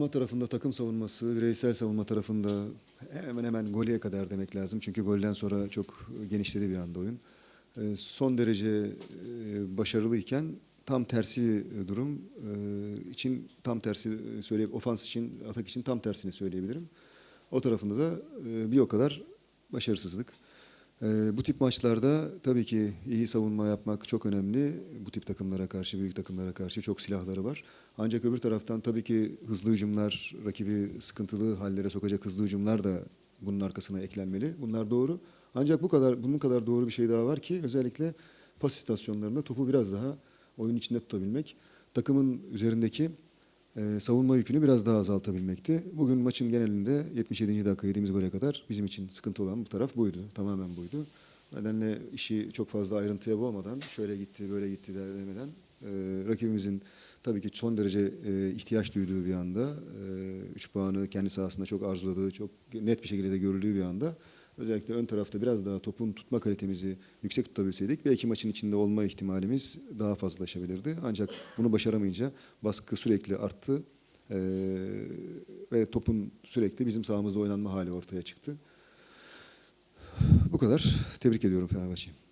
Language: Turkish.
Savunma tarafında takım savunması, bireysel savunma tarafında hemen hemen goleye kadar demek lazım. Çünkü golden sonra çok genişledi bir anda oyun. Ee, Son derece e, başarılıyken tam tersi durum e, için tam tersi söyle ofans için atak için tam tersini söyleyebilirim. O tarafında da e, bir o kadar başarısızlık. Ee, Bu tip maçlarda tabii ki iyi savunma yapmak çok önemli. Bu tip takımlara karşı, büyük takımlara karşı çok silahları var. Ancak öbür taraftan tabii ki hızlı hücumlar, rakibi sıkıntılı hallere sokacak hızlı hücumlar da bunun arkasına eklenmeli. Bunlar doğru. Ancak bu kadar bunun kadar doğru bir şey daha var ki özellikle pas istasyonlarında topu biraz daha oyun içinde tutabilmek. Takımın üzerindeki e, savunma yükünü biraz daha azaltabilmekti. Bugün maçın genelinde 77. dakika yediğimiz gole kadar bizim için sıkıntı olan bu taraf buydu. Tamamen buydu. Nedenle işi çok fazla ayrıntıya boğmadan, şöyle gitti, böyle gitti demeden e, rakibimizin tabii ki son derece e, ihtiyaç duyduğu bir anda, 3 puanı kendi sahasında çok arzuladığı, çok net bir şekilde de görüldüğü bir anda özellikle ön tarafta biraz daha topun tutma kalitemizi yüksek tutabilseydik belki maçın içinde olma ihtimalimiz daha fazlalaşabilirdi. Ancak bunu başaramayınca baskı sürekli arttı e, ve topun sürekli bizim sahamızda oynanma hali ortaya çıktı. Bu kadar. Tebrik ediyorum Fenerbahçe'yi.